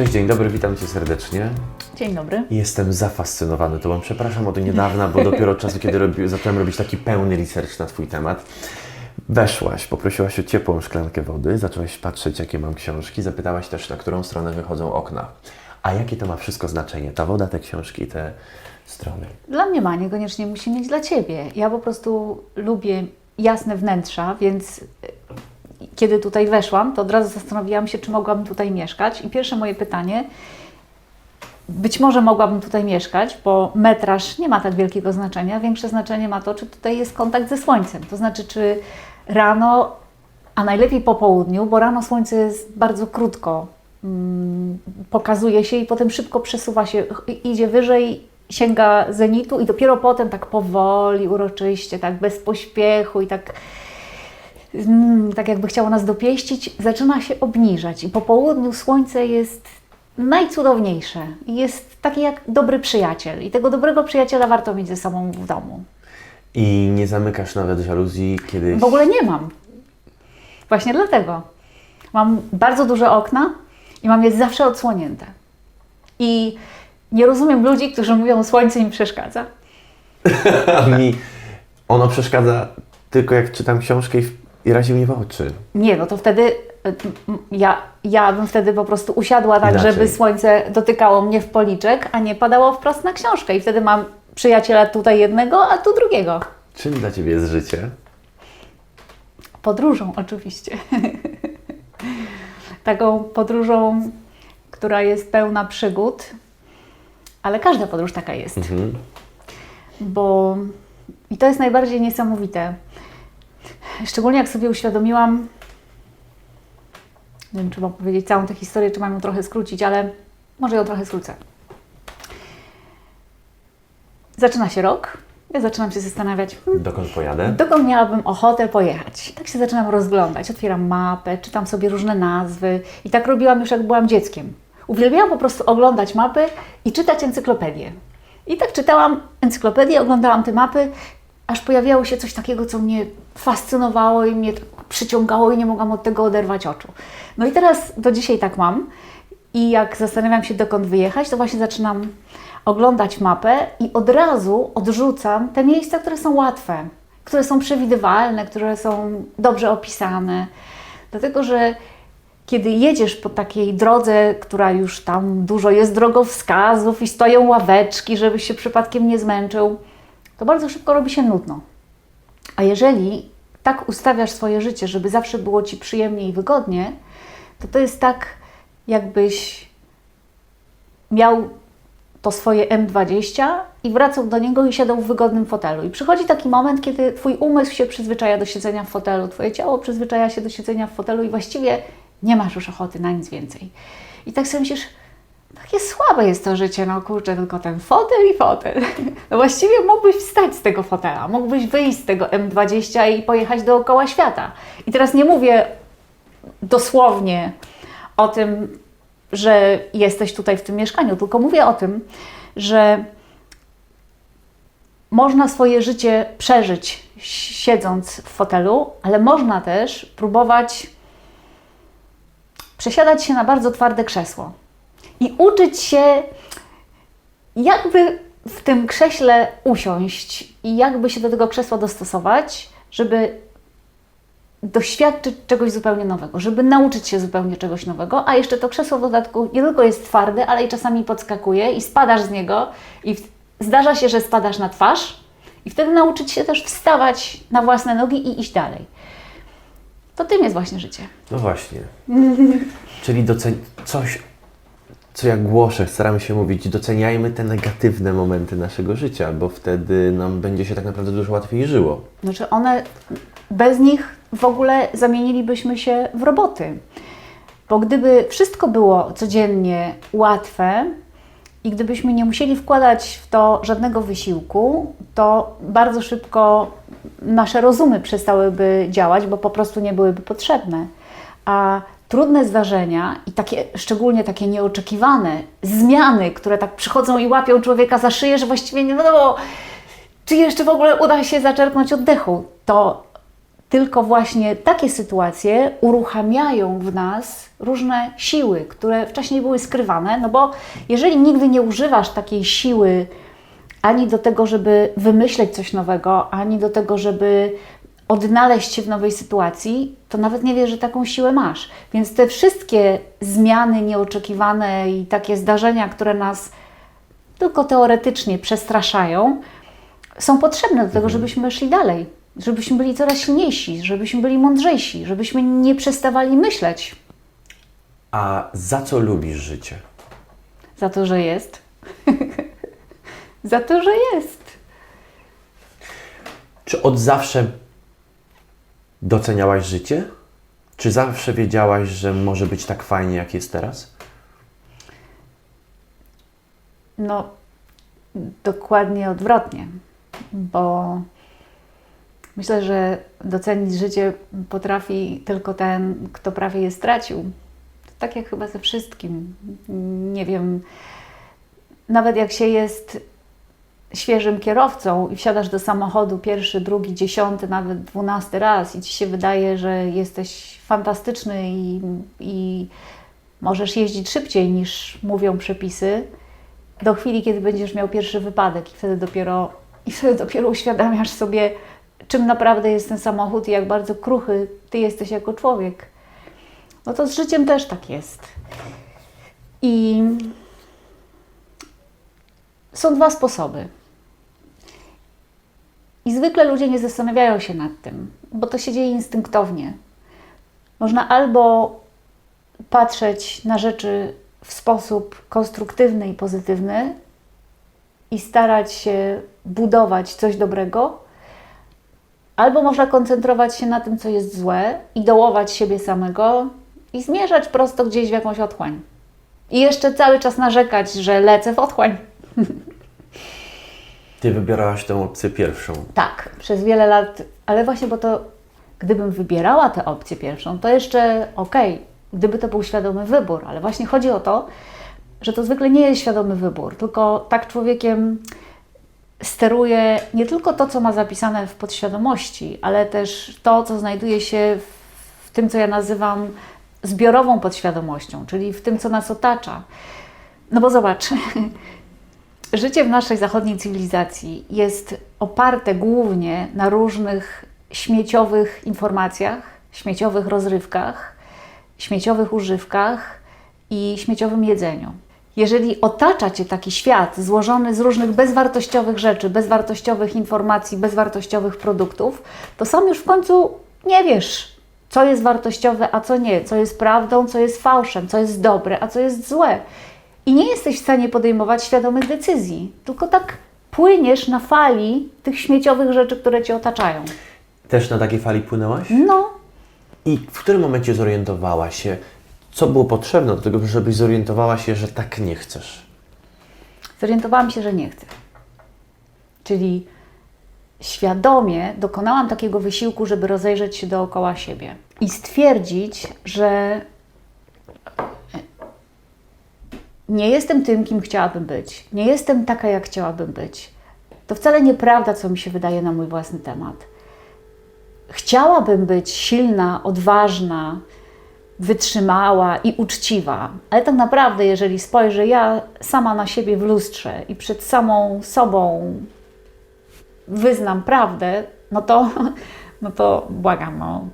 Cześć, dzień dobry, witam Cię serdecznie. Dzień dobry. Jestem zafascynowany Tobą. Przepraszam od niedawna, bo dopiero od czasu, kiedy robi, zacząłem robić taki pełny research na Twój temat. Weszłaś, poprosiłaś o ciepłą szklankę wody, zaczęłaś patrzeć, jakie mam książki, zapytałaś też, na którą stronę wychodzą okna. A jakie to ma wszystko znaczenie? Ta woda, te książki, te strony. Dla mnie ma, niekoniecznie musi mieć dla Ciebie. Ja po prostu lubię jasne wnętrza, więc kiedy tutaj weszłam, to od razu zastanowiłam się, czy mogłabym tutaj mieszkać. I pierwsze moje pytanie, być może mogłabym tutaj mieszkać, bo metraż nie ma tak wielkiego znaczenia. Większe znaczenie ma to, czy tutaj jest kontakt ze słońcem. To znaczy, czy rano, a najlepiej po południu, bo rano słońce jest bardzo krótko, mm, pokazuje się i potem szybko przesuwa się, idzie wyżej, sięga zenitu i dopiero potem tak powoli, uroczyście, tak bez pośpiechu i tak tak jakby chciało nas dopieścić, zaczyna się obniżać. I po południu słońce jest najcudowniejsze. Jest takie jak dobry przyjaciel. I tego dobrego przyjaciela warto mieć ze sobą w domu. I nie zamykasz nawet żaluzji, kiedy... W ogóle nie mam. Właśnie dlatego. Mam bardzo duże okna i mam je zawsze odsłonięte. I nie rozumiem ludzi, którzy mówią, słońce im przeszkadza. Mi ono przeszkadza tylko jak czytam książkę i, i razi mnie w oczy. Nie, no to wtedy ja, ja bym wtedy po prostu usiadła tak, Inaczej. żeby słońce dotykało mnie w policzek, a nie padało wprost na książkę. I wtedy mam przyjaciela tutaj jednego, a tu drugiego. Czym dla Ciebie jest życie? Podróżą oczywiście. Taką podróżą, która jest pełna przygód, ale każda podróż taka jest. Mhm. Bo i to jest najbardziej niesamowite. Szczególnie jak sobie uświadomiłam, nie wiem, czy mam powiedzieć całą tę historię, czy mam ją trochę skrócić, ale może ją trochę skrócę. Zaczyna się rok. Ja zaczynam się zastanawiać, hmm, Dokąd pojadę? dokąd miałabym ochotę pojechać. Tak się zaczynam rozglądać, otwieram mapę, czytam sobie różne nazwy i tak robiłam już jak byłam dzieckiem. Uwielbiałam po prostu oglądać mapy i czytać encyklopedię. I tak czytałam encyklopedię, oglądałam te mapy, aż pojawiało się coś takiego, co mnie fascynowało i mnie przyciągało i nie mogłam od tego oderwać oczu. No i teraz do dzisiaj tak mam. I jak zastanawiam się, dokąd wyjechać, to właśnie zaczynam oglądać mapę i od razu odrzucam te miejsca, które są łatwe, które są przewidywalne, które są dobrze opisane. Dlatego, że kiedy jedziesz po takiej drodze, która już tam dużo jest drogowskazów i stoją ławeczki, żebyś się przypadkiem nie zmęczył, to bardzo szybko robi się nudno. A jeżeli tak ustawiasz swoje życie, żeby zawsze było Ci przyjemnie i wygodnie, to to jest tak, jakbyś miał to swoje M20 i wracał do niego i siadał w wygodnym fotelu. I przychodzi taki moment, kiedy Twój umysł się przyzwyczaja do siedzenia w fotelu, Twoje ciało przyzwyczaja się do siedzenia w fotelu i właściwie nie masz już ochoty na nic więcej. I tak sobie myślisz, takie słabe jest to życie, no kurczę, tylko ten fotel i fotel. No właściwie mógłbyś wstać z tego fotela, mógłbyś wyjść z tego M20 i pojechać dookoła świata. I teraz nie mówię dosłownie o tym, że jesteś tutaj w tym mieszkaniu, tylko mówię o tym, że można swoje życie przeżyć siedząc w fotelu, ale można też próbować przesiadać się na bardzo twarde krzesło i uczyć się, jakby w tym krześle usiąść i jakby się do tego krzesła dostosować, żeby doświadczyć czegoś zupełnie nowego, żeby nauczyć się zupełnie czegoś nowego, a jeszcze to krzesło w dodatku nie tylko jest twarde, ale i czasami podskakuje i spadasz z niego i zdarza się, że spadasz na twarz i wtedy nauczyć się też wstawać na własne nogi i iść dalej. To tym jest właśnie życie. No właśnie. Czyli docen... coś, co ja głoszę, staramy się mówić, doceniajmy te negatywne momenty naszego życia, bo wtedy nam będzie się tak naprawdę dużo łatwiej żyło. Znaczy one, bez nich w ogóle zamienilibyśmy się w roboty. Bo gdyby wszystko było codziennie łatwe i gdybyśmy nie musieli wkładać w to żadnego wysiłku, to bardzo szybko nasze rozumy przestałyby działać, bo po prostu nie byłyby potrzebne. A trudne zdarzenia i takie, szczególnie takie nieoczekiwane zmiany, które tak przychodzą i łapią człowieka za szyję, że właściwie nie wiadomo, czy jeszcze w ogóle uda się zaczerpnąć oddechu, to Tylko właśnie takie sytuacje uruchamiają w nas różne siły, które wcześniej były skrywane, no bo jeżeli nigdy nie używasz takiej siły ani do tego, żeby wymyśleć coś nowego, ani do tego, żeby odnaleźć się w nowej sytuacji, to nawet nie wiesz, że taką siłę masz. Więc te wszystkie zmiany nieoczekiwane i takie zdarzenia, które nas tylko teoretycznie przestraszają, są potrzebne do tego, żebyśmy szli dalej, żebyśmy byli coraz silniejsi, żebyśmy byli mądrzejsi, żebyśmy nie przestawali myśleć A za co lubisz życie? za to, że jest. za to, że jest. Czy od zawsze doceniałaś życie? Czy zawsze wiedziałaś, że może być tak fajnie, jak jest teraz? No, dokładnie odwrotnie, bo myślę, że docenić życie potrafi tylko ten, kto prawie je stracił. Tak jak chyba ze wszystkim. Nie wiem, nawet jak się jest świeżym kierowcą i wsiadasz do samochodu pierwszy, drugi, dziesiąty, nawet dwunasty raz i ci się wydaje, że jesteś fantastyczny i, i możesz jeździć szybciej niż mówią przepisy, do chwili, kiedy będziesz miał pierwszy wypadek i wtedy dopiero, i wtedy dopiero uświadamiasz sobie, czym naprawdę jest ten samochód i jak bardzo kruchy ty jesteś jako człowiek. No to z życiem też tak jest. I są dwa sposoby. I zwykle ludzie nie zastanawiają się nad tym, bo to się dzieje instynktownie. Można albo patrzeć na rzeczy w sposób konstruktywny i pozytywny i starać się budować coś dobrego, albo można koncentrować się na tym, co jest złe i dołować siebie samego i zmierzać prosto gdzieś w jakąś otchłań. I jeszcze cały czas narzekać, że lecę w otchłań. Ty wybierałaś tę opcję pierwszą. Tak, przez wiele lat, ale właśnie, bo to gdybym wybierała tę opcję pierwszą, to jeszcze okej, gdyby to był świadomy wybór, ale właśnie chodzi o to, że to zwykle nie jest świadomy wybór, tylko tak człowiekiem steruje nie tylko to, co ma zapisane w podświadomości, ale też to, co znajduje się w tym, co ja nazywam zbiorową podświadomością, czyli w tym, co nas otacza. No bo zobacz, życie w naszej zachodniej cywilizacji jest oparte głównie na różnych śmieciowych informacjach, śmieciowych rozrywkach, śmieciowych używkach i śmieciowym jedzeniu. Jeżeli otacza Cię taki świat złożony z różnych bezwartościowych rzeczy, bezwartościowych informacji, bezwartościowych produktów, to sam już w końcu nie wiesz, co jest wartościowe, a co nie, co jest prawdą, co jest fałszem, co jest dobre, a co jest złe. I nie jesteś w stanie podejmować świadomych decyzji, tylko tak płyniesz na fali tych śmieciowych rzeczy, które Cię otaczają. Też na takiej fali płynęłaś? No, I w którym momencie zorientowałaś się, co było potrzebne do tego, żebyś zorientowała się, że tak nie chcesz? zorientowałam się, że nie chcę. Czyli świadomie dokonałam takiego wysiłku, żeby rozejrzeć się dookoła siebie i stwierdzić, że nie jestem tym, kim chciałabym być. Nie jestem taka, jak chciałabym być. To wcale nieprawda, co mi się wydaje na mój własny temat. Chciałabym być silna, odważna, wytrzymała i uczciwa, ale tak naprawdę, jeżeli spojrzę ja sama na siebie w lustrze i przed samą sobą wyznam prawdę, no to, no to błagam, no,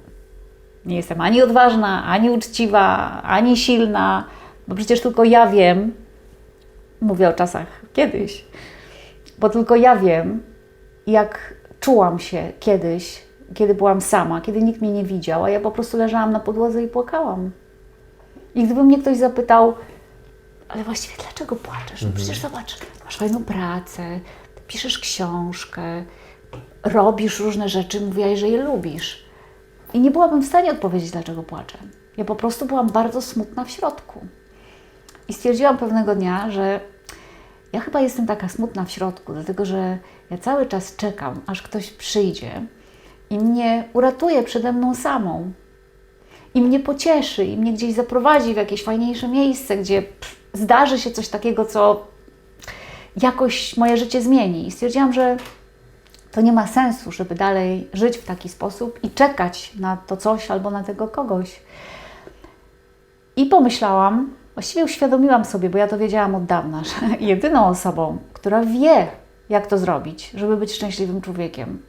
nie jestem ani odważna, ani uczciwa, ani silna, bo przecież tylko ja wiem, mówię o czasach kiedyś, bo tylko ja wiem, jak czułam się kiedyś, kiedy byłam sama, kiedy nikt mnie nie widział, a ja po prostu leżałam na podłodze i płakałam. I gdyby mnie ktoś zapytał, ale właściwie dlaczego płaczesz? No przecież zobacz, masz fajną pracę, piszesz książkę, robisz różne rzeczy, mówiłaś, że je lubisz. I nie byłabym w stanie odpowiedzieć, dlaczego płaczę. Ja po prostu byłam bardzo smutna w środku. I stwierdziłam pewnego dnia, że ja chyba jestem taka smutna w środku, dlatego że ja cały czas czekam, aż ktoś przyjdzie i mnie uratuje przede mną samą. I mnie pocieszy, i mnie gdzieś zaprowadzi w jakieś fajniejsze miejsce, gdzie pff, zdarzy się coś takiego, co jakoś moje życie zmieni. I stwierdziłam, że to nie ma sensu, żeby dalej żyć w taki sposób i czekać na to coś albo na tego kogoś. I pomyślałam, właściwie uświadomiłam sobie, bo ja to wiedziałam od dawna, że jedyną osobą, która wie, jak to zrobić, żeby być szczęśliwym człowiekiem,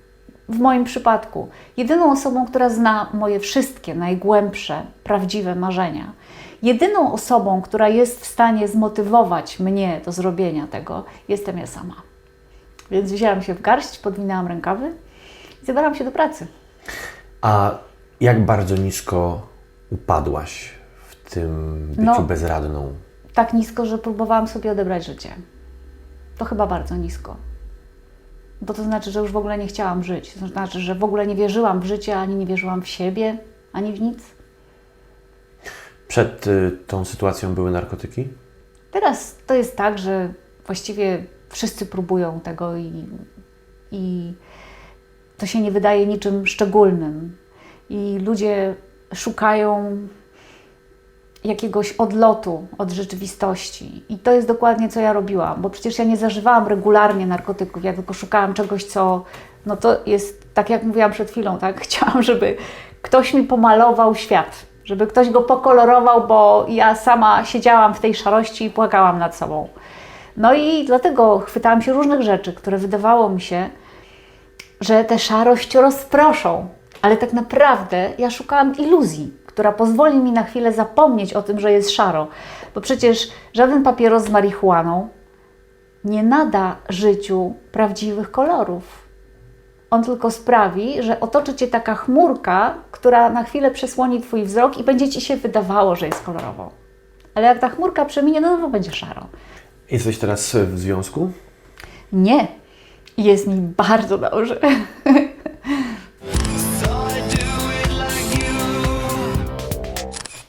w moim przypadku, jedyną osobą, która zna moje wszystkie najgłębsze, prawdziwe marzenia, jedyną osobą, która jest w stanie zmotywować mnie do zrobienia tego, jestem ja sama. Więc wzięłam się w garść, podwinęłam rękawy i zabrałam się do pracy. A jak bardzo nisko upadłaś w tym byciu No. bezradną? Tak nisko, że próbowałam sobie odebrać życie. To chyba bardzo nisko. Bo to znaczy, że już w ogóle nie chciałam żyć. To znaczy, że w ogóle nie wierzyłam w życie, ani nie wierzyłam w siebie, ani w nic. Przed y, tą sytuacją były narkotyki? Teraz to jest tak, że właściwie wszyscy próbują tego i, i to się nie wydaje niczym szczególnym. I ludzie szukają jakiegoś odlotu od rzeczywistości. I to jest dokładnie co ja robiłam, bo przecież ja nie zażywałam regularnie narkotyków, ja tylko szukałam czegoś, co no to jest, tak jak mówiłam przed chwilą, tak? Chciałam, żeby ktoś mi pomalował świat, żeby ktoś go pokolorował, bo ja sama siedziałam w tej szarości i płakałam nad sobą. No i dlatego chwytałam się różnych rzeczy, które wydawało mi się, że tę szarość rozproszą. Ale tak naprawdę ja szukałam iluzji, która pozwoli mi na chwilę zapomnieć o tym, że jest szaro. Bo przecież żaden papieros z marihuaną nie nada życiu prawdziwych kolorów. On tylko sprawi, że otoczy cię taka chmurka, która na chwilę przesłoni twój wzrok i będzie ci się wydawało, że jest kolorowo. Ale jak ta chmurka przeminie, no to będzie szaro. Jesteś teraz w związku? Nie. Jest mi bardzo dobrze.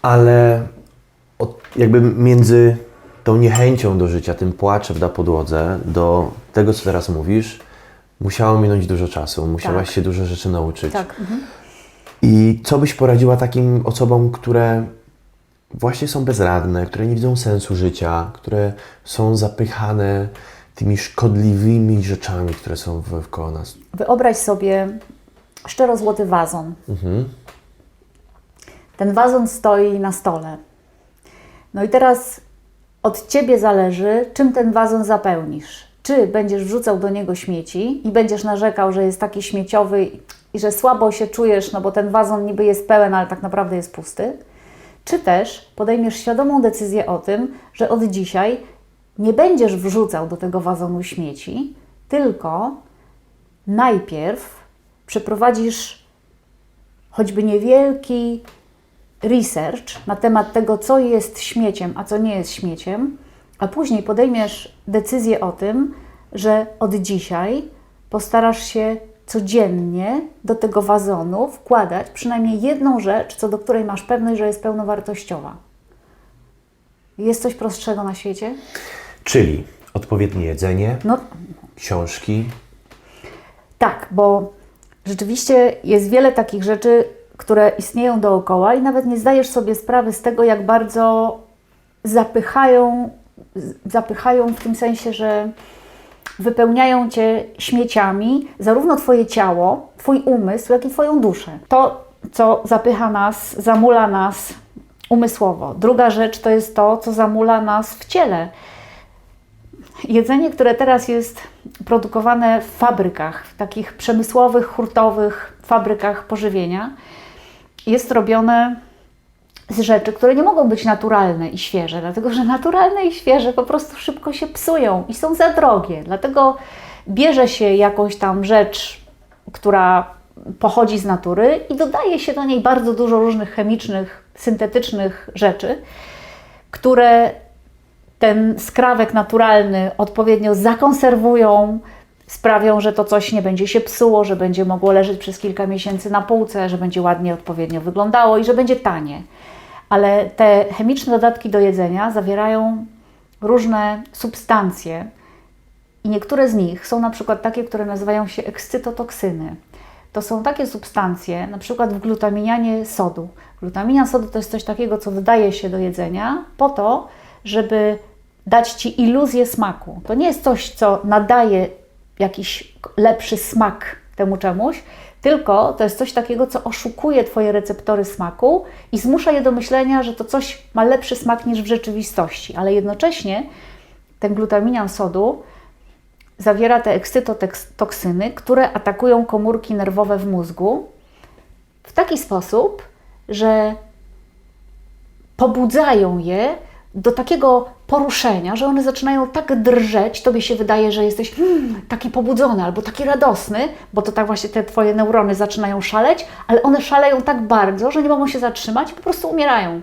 Ale od, jakby między tą niechęcią do życia, tym płaczem na podłodze, do tego, co teraz mówisz, musiało minąć dużo czasu, musiałaś Tak. się dużo rzeczy nauczyć. Tak. Mhm. I co byś poradziła takim osobom, które właśnie są bezradne, które nie widzą sensu życia, które są zapychane tymi szkodliwymi rzeczami, które są w- wkoło nas? Wyobraź sobie szczerozłoty wazon. Ten wazon stoi na stole. No i teraz od Ciebie zależy, czym ten wazon zapełnisz. Czy będziesz wrzucał do niego śmieci i będziesz narzekał, że jest taki śmieciowy i że słabo się czujesz, no bo ten wazon niby jest pełen, ale tak naprawdę jest pusty. Czy też podejmiesz świadomą decyzję o tym, że od dzisiaj nie będziesz wrzucał do tego wazonu śmieci, tylko najpierw przeprowadzisz choćby niewielki research na temat tego, co jest śmieciem, a co nie jest śmieciem, a później podejmiesz decyzję o tym, że od dzisiaj postarasz się codziennie do tego wazonu wkładać przynajmniej jedną rzecz, co do której masz pewność, że jest pełnowartościowa. Jest coś prostszego na świecie? Czyli odpowiednie jedzenie, No książki, Tak, bo rzeczywiście jest wiele takich rzeczy, które istnieją dookoła i nawet nie zdajesz sobie sprawy z tego, jak bardzo zapychają, zapychają w tym sensie, że wypełniają cię śmieciami zarówno twoje ciało, twój umysł, jak i twoją duszę. To, co zapycha nas, zamula nas umysłowo. Druga rzecz to jest to, co zamula nas w ciele. Jedzenie, które teraz jest produkowane w fabrykach, w takich przemysłowych, hurtowych fabrykach pożywienia, jest robione z rzeczy, które nie mogą być naturalne i świeże, dlatego że naturalne i świeże po prostu szybko się psują i są za drogie. Dlatego bierze się jakąś tam rzecz, która pochodzi z natury i dodaje się do niej bardzo dużo różnych chemicznych, syntetycznych rzeczy, które ten skrawek naturalny odpowiednio zakonserwują, sprawią, że to coś nie będzie się psuło, że będzie mogło leżeć przez kilka miesięcy na półce, że będzie ładnie, odpowiednio wyglądało i że będzie tanie. Ale te chemiczne dodatki do jedzenia zawierają różne substancje i niektóre z nich są na przykład takie, które nazywają się ekscytotoksyny. To są takie substancje, na przykład w glutaminianie sodu. Glutamina sodu to jest coś takiego, co dodaje się do jedzenia po to, żeby dać Ci iluzję smaku. To nie jest coś, co nadaje jakiś lepszy smak temu czemuś, tylko to jest coś takiego, co oszukuje Twoje receptory smaku i zmusza je do myślenia, że to coś ma lepszy smak niż w rzeczywistości, ale jednocześnie ten glutaminian sodu zawiera te ekscytotoksyny, które atakują komórki nerwowe w mózgu w taki sposób, że pobudzają je do takiego poruszenia, że one zaczynają tak drżeć, tobie się wydaje, że jesteś hmm, taki pobudzony albo taki radosny, bo to tak właśnie te twoje neurony zaczynają szaleć, ale one szaleją tak bardzo, że nie mogą się zatrzymać po prostu umierają.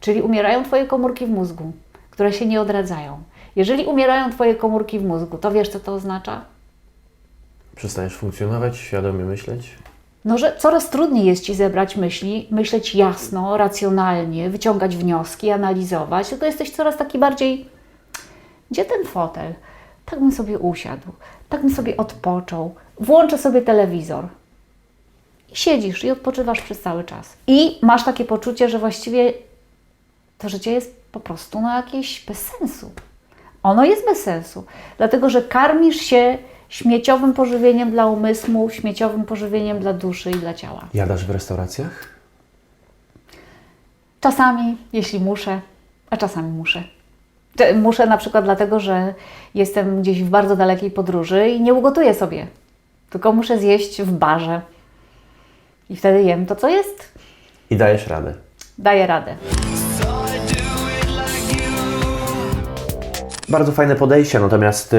Czyli umierają twoje komórki w mózgu, które się nie odradzają. Jeżeli umierają twoje komórki w mózgu, to wiesz, co to oznacza? Przestajesz funkcjonować, świadomie myśleć? No, że coraz trudniej jest Ci zebrać myśli, myśleć jasno, racjonalnie, wyciągać wnioski, analizować, tylko jesteś coraz taki bardziej, gdzie ten fotel? Tak bym sobie usiadł, tak bym sobie odpoczął, włączę sobie telewizor. I siedzisz i odpoczywasz przez cały czas. I masz takie poczucie, że właściwie to życie jest po prostu na jakieś bez sensu. Ono jest bez sensu, dlatego że karmisz się śmieciowym pożywieniem dla umysłu, śmieciowym pożywieniem dla duszy i dla ciała. Jadasz w restauracjach? Czasami, jeśli muszę, a czasami muszę. Muszę na przykład dlatego, że jestem gdzieś w bardzo dalekiej podróży i nie ugotuję sobie, tylko muszę zjeść w barze. I wtedy jem to, co jest. I dajesz radę. Daję radę. Bardzo fajne podejście, natomiast y,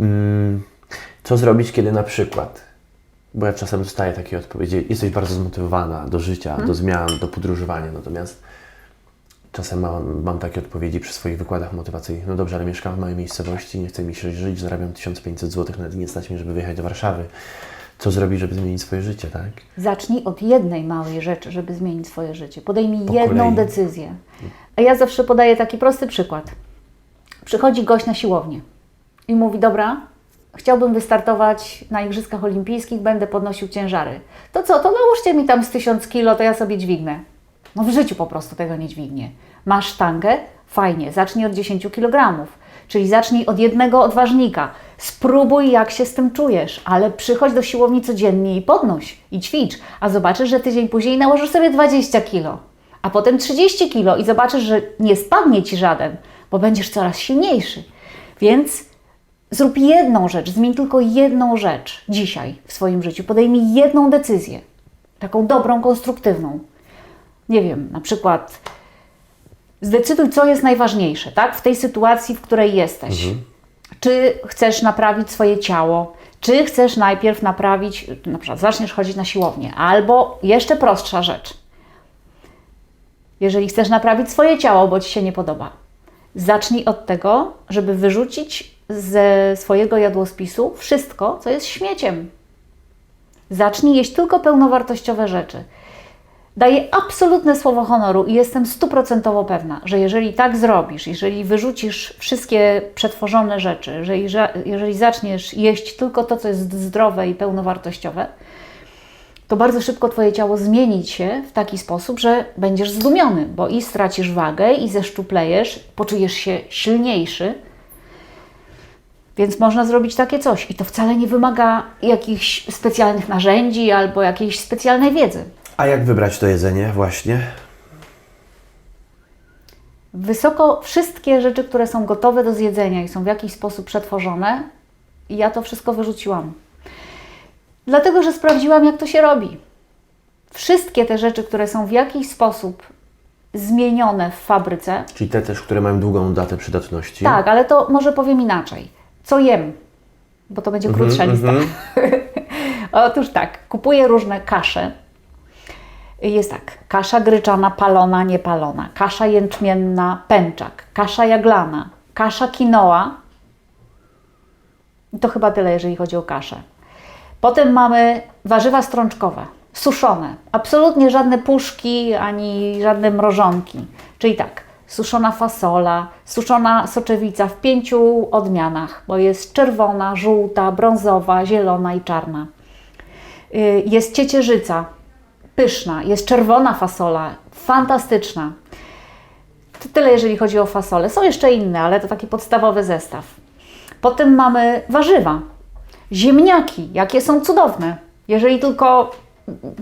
mm, co zrobić, kiedy na przykład, bo ja czasem dostaję takie odpowiedzi, jesteś bardzo zmotywowana do życia, do zmian, do podróżowania, natomiast czasem mam, mam takie odpowiedzi przy swoich wykładach motywacyjnych, no dobrze, ale mieszkam w małej miejscowości, nie chcę mi się żyć, zarabiam 1500 zł, nawet nie stać mnie, żeby wyjechać do Warszawy. Co zrobić, żeby zmienić swoje życie, tak? Zacznij od jednej małej rzeczy, żeby zmienić swoje życie. Podejmij Po jedną kolei. decyzję. A ja zawsze podaję taki prosty przykład. Przychodzi gość na siłownię i mówi: Dobra, chciałbym wystartować na Igrzyskach Olimpijskich, będę podnosił ciężary. To co, to nałóżcie mi tam z 1000 kilo, to ja sobie dźwignę. No w życiu po prostu tego nie dźwignie. Masz sztangę? Fajnie, zacznij od 10 kg. Czyli zacznij od jednego odważnika. Spróbuj, jak się z tym czujesz, ale przychodź do siłowni codziennie i podnoś i ćwicz, a zobaczysz, że tydzień później nałożysz sobie 20 kg, a potem 30 kg i zobaczysz, że nie spadnie ci żaden, bo będziesz coraz silniejszy. Więc zrób jedną rzecz, zmień tylko jedną rzecz dzisiaj w swoim życiu. Podejmij jedną decyzję, taką dobrą, konstruktywną. Nie wiem, na przykład zdecyduj, co jest najważniejsze, tak? W tej sytuacji, w której jesteś. Czy chcesz naprawić swoje ciało, czy chcesz najpierw naprawić, na przykład zaczniesz chodzić na siłownię, albo jeszcze prostsza rzecz. Jeżeli chcesz naprawić swoje ciało, bo ci się nie podoba, zacznij od tego, żeby wyrzucić ze swojego jadłospisu wszystko, co jest śmieciem. Zacznij jeść tylko pełnowartościowe rzeczy. Daję absolutne słowo honoru i jestem stuprocentowo pewna, że jeżeli tak zrobisz, jeżeli wyrzucisz wszystkie przetworzone rzeczy, jeżeli, jeżeli zaczniesz jeść tylko to, co jest zdrowe i pełnowartościowe, to bardzo szybko Twoje ciało zmieni się w taki sposób, że będziesz zdumiony, bo i stracisz wagę, i zeszczuplejesz, poczujesz się silniejszy. Więc można zrobić takie coś. I to wcale nie wymaga jakichś specjalnych narzędzi albo jakiejś specjalnej wiedzy. A jak wybrać to jedzenie właśnie? Wysoko wszystkie rzeczy, które są gotowe do zjedzenia i są w jakiś sposób przetworzone, ja to wszystko wyrzuciłam. Dlatego, że sprawdziłam, jak to się robi. Wszystkie te rzeczy, które są w jakiś sposób zmienione w fabryce, Czyli te też, które mają długą datę przydatności. tak, ale to może powiem inaczej. Co jem? Bo to będzie krótsza lista. Otóż tak, kupuję różne kasze. Jest tak, kasza gryczana, palona, niepalona, kasza jęczmienna, pęczak, kasza jaglana, kasza quinoa. I to chyba tyle, jeżeli chodzi o kaszę. Potem mamy warzywa strączkowe, suszone. Absolutnie żadne puszki ani żadne mrożonki. Czyli tak, suszona fasola, suszona soczewica w pięciu odmianach, bo jest czerwona, żółta, brązowa, zielona i czarna. Y, Jest ciecierzyca, pyszna, jest czerwona fasola, fantastyczna. To tyle, jeżeli chodzi o fasolę. Są jeszcze inne, ale to taki podstawowy zestaw. Potem mamy warzywa. Ziemniaki, jakie są cudowne. Jeżeli tylko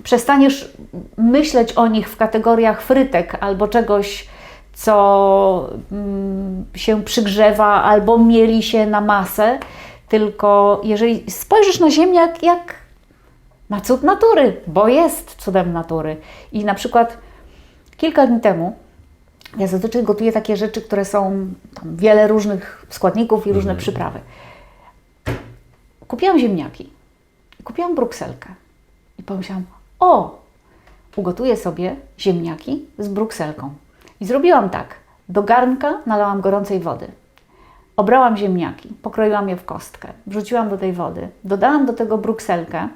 przestaniesz myśleć o nich w kategoriach frytek albo czegoś, co mm, się przygrzewa albo mieli się na masę, tylko jeżeli spojrzysz na ziemniak jak na cud natury, bo jest cudem natury. I na przykład kilka dni temu ja zazwyczaj gotuję takie rzeczy, które są tam wiele różnych składników i różne przyprawy. Kupiłam ziemniaki, kupiłam brukselkę i pomyślałam, o, ugotuję sobie ziemniaki z brukselką. I zrobiłam tak. Do garnka nalałam gorącej wody. Obrałam ziemniaki, pokroiłam je w kostkę, wrzuciłam do tej wody, dodałam do tego brukselkę,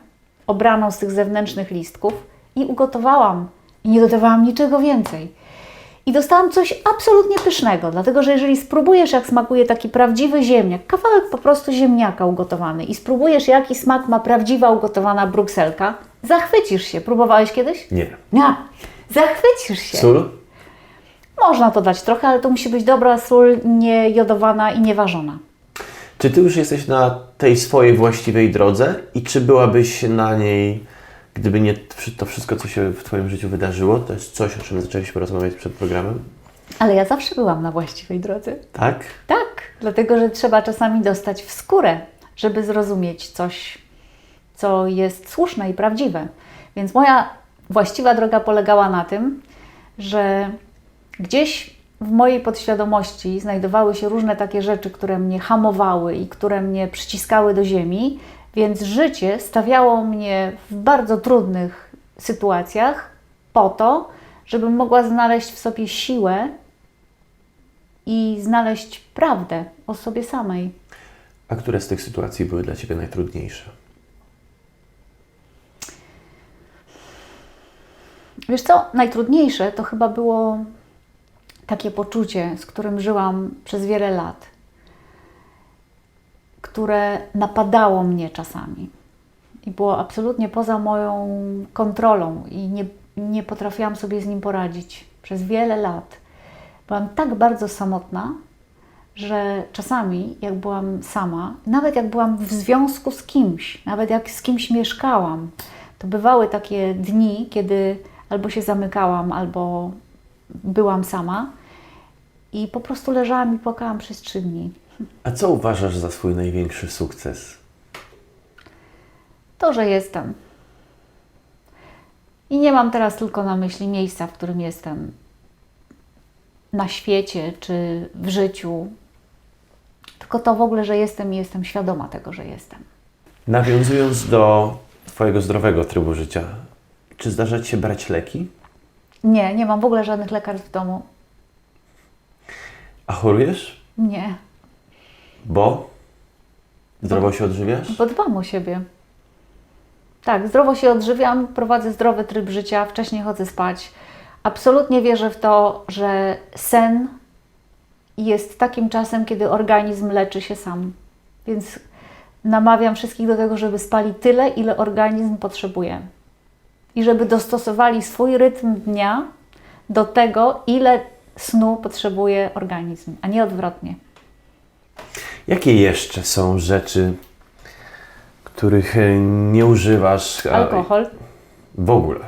obraną z tych zewnętrznych listków i ugotowałam. I nie dodawałam niczego więcej. I dostałam coś absolutnie pysznego, dlatego że jeżeli spróbujesz, jak smakuje taki prawdziwy ziemniak, kawałek po prostu ziemniaka ugotowany i spróbujesz, jaki smak ma prawdziwa ugotowana brukselka, zachwycisz się. Próbowałeś kiedyś? Nie. Nie. Zachwycisz się. Sól? Można to dać trochę, ale to musi być dobra sól, nie jodowana i nieważona. Czy ty już jesteś na tej swojej właściwej drodze i czy byłabyś na niej, gdyby nie to wszystko, co się w Twoim życiu wydarzyło? To jest coś, o czym zaczęliśmy rozmawiać przed programem? Ale ja zawsze byłam na właściwej drodze. Tak? Tak, dlatego że trzeba czasami dostać w skórę, żeby zrozumieć coś, co jest słuszne i prawdziwe. Więc moja właściwa droga polegała na tym, że gdzieś w mojej podświadomości znajdowały się różne takie rzeczy, które mnie hamowały i które mnie przyciskały do ziemi, więc życie stawiało mnie w bardzo trudnych sytuacjach po to, żebym mogła znaleźć w sobie siłę i znaleźć prawdę o sobie samej. A które z tych sytuacji były dla Ciebie najtrudniejsze? Wiesz co, najtrudniejsze to chyba było takie poczucie, z którym żyłam przez wiele lat, które napadało mnie czasami i było absolutnie poza moją kontrolą i nie, nie potrafiłam sobie z nim poradzić przez wiele lat. Byłam tak bardzo samotna, że czasami, jak byłam sama, nawet jak byłam w związku z kimś, nawet jak z kimś mieszkałam, to bywały takie dni, kiedy albo się zamykałam, albo byłam sama i po prostu leżałam i płakałam przez trzy dni. A co uważasz za swój największy sukces? To, że jestem. I nie mam teraz tylko na myśli miejsca, w którym jestem na świecie czy w życiu, tylko to w ogóle, że jestem i jestem świadoma tego, że jestem. Nawiązując do Twojego zdrowego trybu życia, czy zdarza Ci się brać leki? Nie, nie mam w ogóle żadnych lekarstw w domu. A chorujesz? Nie, Bo? Zdrowo się odżywiasz? bo dbam o siebie. Tak, zdrowo się odżywiam, prowadzę zdrowy tryb życia, wcześniej chodzę spać. Absolutnie wierzę w to, że sen jest takim czasem, kiedy organizm leczy się sam. Więc namawiam wszystkich do tego, żeby spali tyle, ile organizm potrzebuje. I żeby dostosowali swój rytm dnia do tego, ile snu potrzebuje organizm, a nie odwrotnie. Jakie jeszcze są rzeczy, których e, nie używasz? a- Alkohol, W ogóle.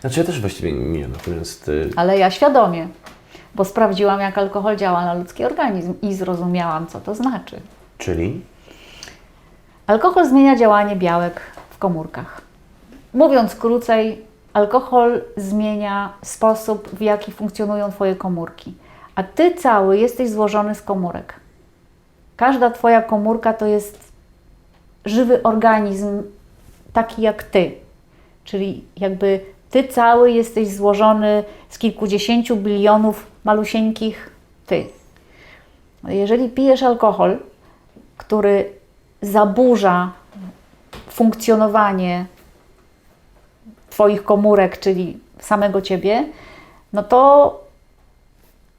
Znaczy ja też właściwie nie, natomiast y, ale ja świadomie, bo sprawdziłam, jak alkohol działa na ludzki organizm i zrozumiałam, co to znaczy. czyli Alkohol zmienia działanie białek w komórkach. Mówiąc krócej, alkohol zmienia sposób, w jaki funkcjonują Twoje komórki. A Ty cały jesteś złożony z komórek. Każda Twoja komórka to jest żywy organizm, taki jak Ty. Czyli jakby Ty cały jesteś złożony z kilkudziesięciu bilionów malusieńkich Ty. Jeżeli pijesz alkohol, który zaburza funkcjonowanie Twoich komórek, czyli samego Ciebie, no to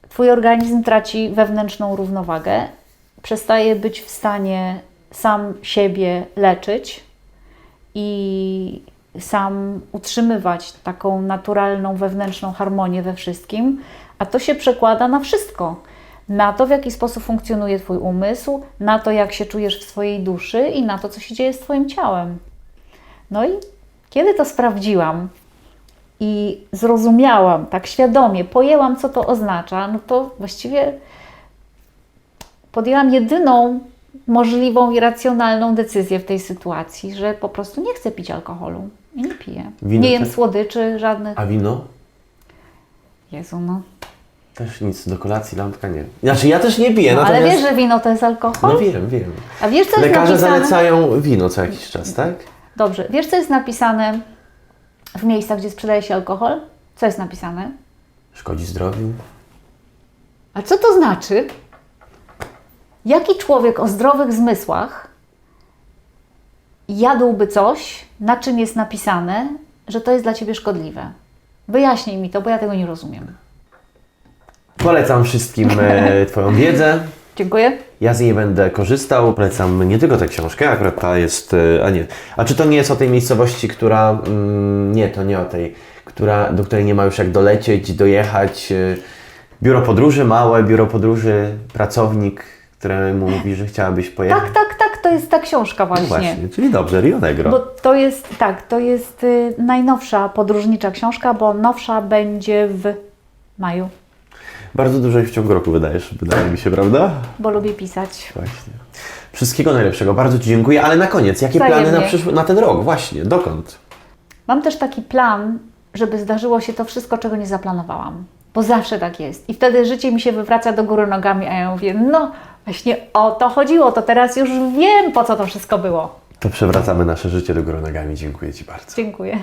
Twój organizm traci wewnętrzną równowagę, przestaje być w stanie sam siebie leczyć i sam utrzymywać taką naturalną wewnętrzną harmonię we wszystkim, a to się przekłada na wszystko. na to, w jaki sposób funkcjonuje Twój umysł, na to, jak się czujesz w swojej duszy i na to, co się dzieje z Twoim ciałem. No i kiedy to sprawdziłam i zrozumiałam, tak świadomie, pojęłam, co to oznacza, no to właściwie podjęłam jedyną możliwą i racjonalną decyzję w tej sytuacji, że po prostu nie chcę pić alkoholu i nie piję. Wino nie jem też? słodyczy żadnych. A wino? Jezu, no. Też nic, do kolacji lampka nie. Znaczy ja też nie piję, no ale natomiast... wiesz, że wino to jest alkohol? No wiem, wiem. A wiesz, co jest Lekarze napisane? zalecają wino co jakiś czas, tak? Dobrze, wiesz, co jest napisane w miejscach, gdzie sprzedaje się alkohol? Co jest napisane? Szkodzi zdrowiu. A co to znaczy? Jaki człowiek o zdrowych zmysłach jadłby coś, na czym jest napisane, że to jest dla ciebie szkodliwe? Wyjaśnij mi to, bo ja tego nie rozumiem. Polecam wszystkim e, Twoją wiedzę. Dziękuję. Ja z niej będę korzystał. Polecam nie tylko tę książkę, akurat ta jest. e, A nie. A czy to nie jest o tej miejscowości, która. Mm, nie, to nie o tej, która, do której nie ma już jak dolecieć, dojechać. e, Biuro podróży, małe biuro podróży, pracownik, któremu mówi, że chciałabyś pojechać. Tak, tak, tak, to jest ta książka No właśnie. właśnie, czyli dobrze, Rio Negro. Bo to jest, tak, to jest y, najnowsza podróżnicza książka, bo nowsza będzie w maju, Bardzo dużo ich w ciągu roku wydajesz, wydaje mi się, prawda? bo lubię pisać. Właśnie. Wszystkiego najlepszego, bardzo Ci dziękuję, ale na koniec, jakie plany na, przyszły, na ten rok? Właśnie, dokąd? Mam też taki plan, żeby zdarzyło się to wszystko, czego nie zaplanowałam. Bo zawsze tak jest. I wtedy życie mi się wywraca do góry nogami, a ja mówię, no właśnie o to chodziło, to teraz już wiem, po co to wszystko było. To przewracamy nasze życie do góry nogami. Dziękuję Ci bardzo. Dziękuję.